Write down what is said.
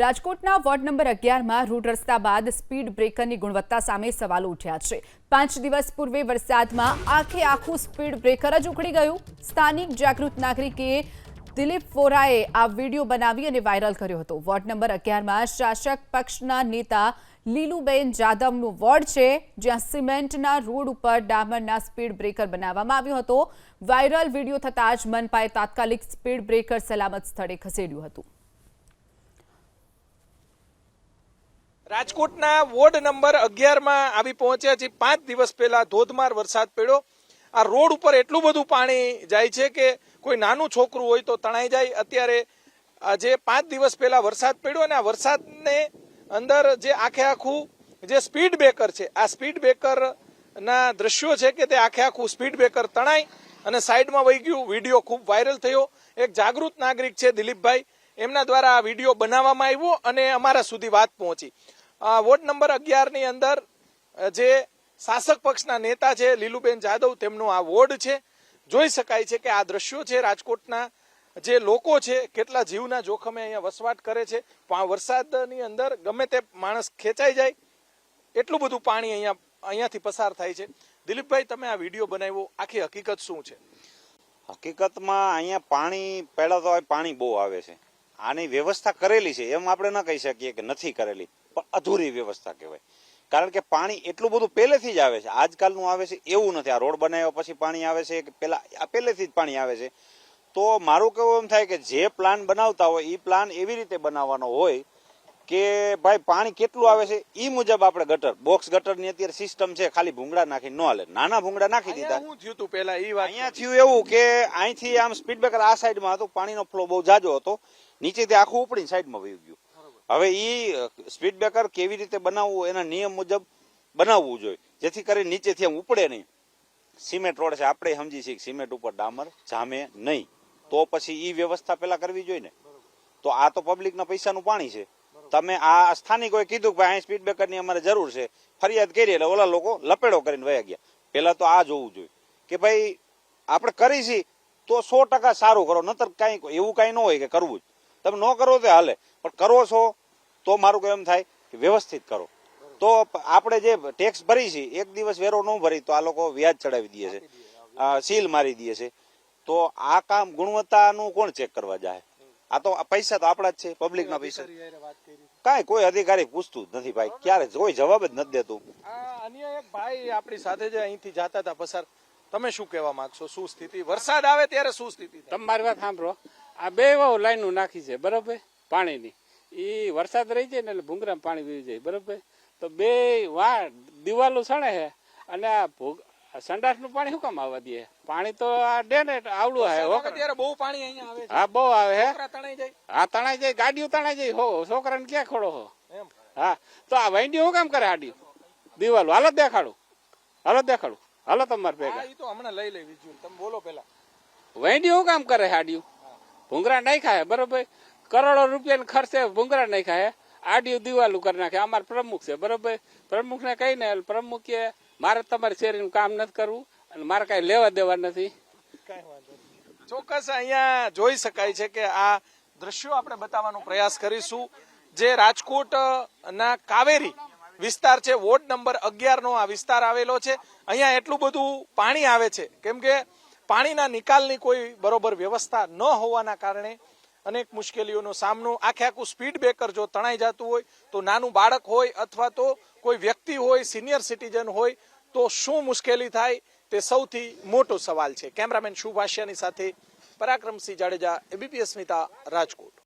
રાજકોટના ward number અગિયારમાં road રસ્તા બાદ સ્પીડ બ્રેકરની ગુણવત્તા સામે સવાલો ઉઠ્યા છે. પાંચ દિવસ પૂર્વે વરસાદમાં આખે આખું સ્પીડ બ્રેકર જ ઉખડી ગયું. સ્થાનિક જાગૃત નાગરિકે દિલીપ વોરાએ આ વીડિયો બનાવી અને વાયરલ કર્યો હતો. વોર્ડ નંબર અગિયારમાં શાસક પક્ષના નેતા લીલુબેન જાદવનું વોર્ડ છે, જ્યાં સિમેન્ટના રોડ ઉપર ડામરના સ્પીડ બ્રેકર બનાવવામાં આવ્યો હતો. વાયરલ વીડિયો થતાં જ મનપાએ તાત્કાલિક સ્પીડ બ્રેકર સલામત સ્થળે ખસેડ્યું હતું. રાજકોટના વોર્ડ નંબર અગિયારમાં આવી પહોંચ્યા છે. પાંચ દિવસ પહેલા ધોધમાર વરસાદ પડ્યો. આ રોડ ઉપર એટલું બધું પાણી જાય છે કે કોઈ નાનું છોકરું હોય તો તણાઈ જાય. અત્યારે જે પાંચ દિવસ પહેલા વરસાદ પડ્યો અને આ વરસાદને અંદર જે આખે આખું જે સ્પીડ બ્રેકર છે, આ સ્પીડ બ્રેકર ના દ્રશ્યો છે કે તે આખે આખું સ્પીડ બ્રેકર તણાઈ અને સાઈડમાં વહી ગયું. વીડિયો ખૂબ વાયરલ થયો. એક જાગૃત નાગરિક છે દિલીપભાઈ. એમના દ્વારા આ વીડિયો બનાવવામાં આવ્યો અને અમારા સુધી વાત પહોંચી. વોર્ડ નંબર અગિયારની અંદર જે શાસક પક્ષના નેતા છે, લીલુબેન જાદવ, તેમનો આ વોર્ડ છે. જોઈ શકાય છે કે આ દ્રશ્યો છે રાજકોટના જે લોકો છે, કેટલા જીવના જોખમે અહીંયા વસવાટ કરે છે. પણ વરસાદની અંદર ગમે તે માણસ ખેંચાઈ જાય, એટલું બધું પાણી અહીંયા, અહીંયાથી પસાર થાય છે. દિલીપભાઈ, તમે આ વીડિયો બનાવ્યો, આખી હકીકત શું છે? હકીકતમાં અહીંયા પાણી, પહેલા તો પાણી બહુ આવે છે. આની વ્યવસ્થા કરેલી છે એમ આપણે ન કહી શકીએ કે નથી કરેલી, પણ અધૂરી વ્યવસ્થા કહેવાય. કારણ કે પાણી એટલું બધું પહેલેથી જ આવે છે, આજકાલનું આવે છે, એવું નથી. આ રોડ બનાવ્યા પછી પાણી આવે છે, કે પહેલાં પહેલેથી જ પાણી આવે છે. તો મારું કહેવું એમ થાય કે જે પ્લાન બનાવતા હોય એ પ્લાન એવી રીતે બનાવવાનો હોય કે ભાઈ પાણી કેટલું આવે છે? એ મુજબ આપણે ગટર બોક્સ ગટરની અત્યારે સિસ્ટમ છે ખાલી ભૂંગળા નાખી ન હાલે. નાના ભૂંગળા નાખી દીધા. અહીંયા થયું હતું પેલા એ વાત અહીંયા થયું એવું કે અહીંથી આમ સ્પીડ બ્રેકર આ સાઈડમાં હતું પાણીનો ફ્લો બહુ જાજો હતો. નીચેથી આખું ઉપડીને સાઈડમાં વહી ગયું. હવે એ સ્પીડ બ્રેકર કેવી રીતે બનાવવું એના નિયમ મુજબ બનાવવું જોઈએ. જેથી કરીને નીચેથી આમ ઉપડે નહીં. સિમેન્ટ રોડ છે આપણે સમજી છીએ કે સિમેન્ટ ઉપર ડામર જામે નહીં. તો પછી એ વ્યવસ્થા પેલા કરવી જોઈએ ને. તો આ તો પબ્લિકના પૈસાનું પાણી છે. તમે આ સ્થાનિકોએ કીધું કે ભાઈ અહીં સ્પીડ બ્રેકરની અમારે જરૂર છે. ફરિયાદ કરી એટલે ઓલા લોકો લપેડો કરીને વયા ગયા. પેલા તો આ જોવું જોઈએ. કે ભાઈ આપણે કરી છીએ તો સો ટકા સારું કરો નતર કાંઈ એવું કાંઈ ન હોય કે કરવું જ. તમે ન કરો તો હાલે. પણ કરો છો તો મારું કહેવું એમ થાય કે વ્યવસ્થિત કરો. તો આપણે જે ટેક્સ ભરી છીએ એક દિવસ વેરો ન ભરી તો આ લોકો વ્યાજ ચડાવી દે છે. સીલ મારી દે છે. તો આ કામ ગુણવત્તાનું કોણ ચેક કરવા જાય? આ તો આ પૈસા તો આપણા જ છે પબ્લિકના પૈસા. કાંઈ કોઈ અધિકારી પૂછતું જ નથી ભાઈ. ક્યારે કોઈ જવાબ જ નથી દેતું. આ અન્ય એક ભાઈ આપણી સાથે જે અહીંથી જાતા હતા પસાર તમે શું કહેવા માંગશો? શું સ્થિતિ? વરસાદ આવે ત્યારે શું સ્થિતિ તમારી વાત સાંભળો. આ બે વાવ લાઈનો નાખી છે બરોબર? પાણીની. એ વરસાદ રહી જાય ને એટલે ભૂંગરામાં પાણી પી જાય બરોબર? તો બે વા દિવાલો સણે છે અને આ ભૂ- આ સંડાસનું પાણી શું કામ આવવા દે? પાણી તો આ ડે ને આવડું આવે બહુ પાણી અહીંયા આવે હા બહુ આવે હે. છોકરા તણાઈ જાય. ગાડીઓ તણાઈ જાય. હો છોકરાને ક્યાં ખોડો હો? હા તો આ વાઈન્ડી શું કામ કરે આડી દિવાલો. હાલો દેખાડું. હાલો દેખાડું. હાલો તમાર ભેગા. ઈ તો હમણાં લઈ લઈ વિઝ્યુઅલ તમે બોલો પેલા વેંડી શું કામ કરે હાડિયું ભૂંગરા નહીં ખાય બરોબર? કરોડો રૂપિયાને ખર્ચે ભૂંગરા નહીં ખાય આડિયું દિવાલું કરી નાખે. અમારે પ્રમુખ છે બરોબર? પ્રમુખને કહીને ને પ્રમુખ કે મારે તમારી શેરીનું કામ નથી કરવું અને મારે કાંઈ લેવા દેવા નથી. ચોક્કસ અહીંયા જોઈ શકાય છે કે આ દ્રશ્યો આપણે બતાવવાનો પ્રયાસ કરીશું. જે રાજકોટ ના કાવેરી વિસ્તાર છે, વોર્ડ નંબર અગિયાર નો આ વિસ્તાર આવેલો છે. અહીંયા એટલું બધું પાણી આવે છે. કેમ કે પાણીના નિકાલની કોઈ બરોબર વ્યવસ્થા ન હોવાના કારણે અનેક મુશ્કેલીઓનો સામનો. આખે આખું સ્પીડ બ્રેકર જો તણાઈ જતું હોય, તો નાનું બાળક હોય અથવા તો કોઈ વ્યક્તિ હોય સિનિયર સિટીઝન હોય, તો શું મુશ્કેલી થાય તે સૌથી મોટો સવાલ છે. કેમેરામેન શુભાષ્યાની સાથે પરાક્રમસિંહ જાડેજા, એબીપીએસ સ્મિતા રાજકોટ.